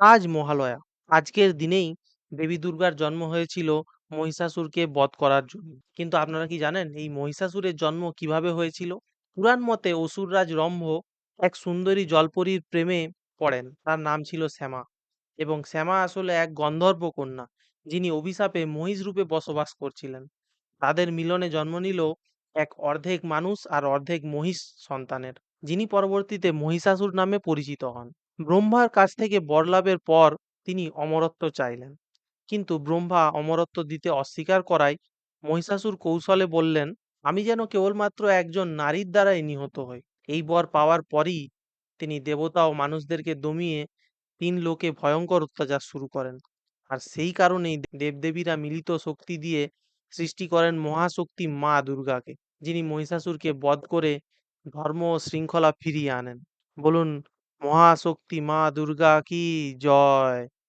আজ মহালয়া। আজকের দিনেই দেবী দুর্গার জন্ম হয়েছিল মহিষাসুরকে বধ করার জন্য। কিন্তু আপনারা কি জানেন, এই মহিষাসুরের জন্ম কীভাবে হয়েছিল? পুরাণ মতে অসুররাজ রম্ভ এক সুন্দরী জলপরীর প্রেমে পড়েন। তার নাম ছিল শ্যামা এবং শ্যামা আসলে এক গন্ধর্ব কন্যা, যিনি অভিশাপে মহিষ রূপে বসবাস করছিলেন। তাদের মিলনে জন্ম নিল এক অর্ধেক মানুষ আর অর্ধেক মহিষ সন্তানের, যিনি পরবর্তীতে মহিষাসুর নামে পরিচিত হন। ব্রহ্মার কাছ থেকে বরলাভের পর তিনি অমরত্ব চাইলেন। কিন্তু ব্রহ্মা অমরত্ব দিতে অস্বীকার করায় মহিষাসুর কৌশলে বললেন, আমি যেন কেবলমাত্র একজন নারীর দ্বারাই নিহত হই। এই বর পাওয়ার পরই তিনি দেবতা ও মানুষদেরকে দমিয়ে তিন লোকে ভয়ঙ্কর অত্যাচার শুরু করেন। আর সেই কারণেই দেবদেবীরা মিলিত শক্তি দিয়ে সৃষ্টি করেন মহাশক্তি মা দুর্গাকে, যিনি মহিষাসুরকে বধ করে ধর্ম ও শৃঙ্খলা ফিরিয়ে আনেন। বলুন মহাশক্তি মা দুর্গা কি জয়।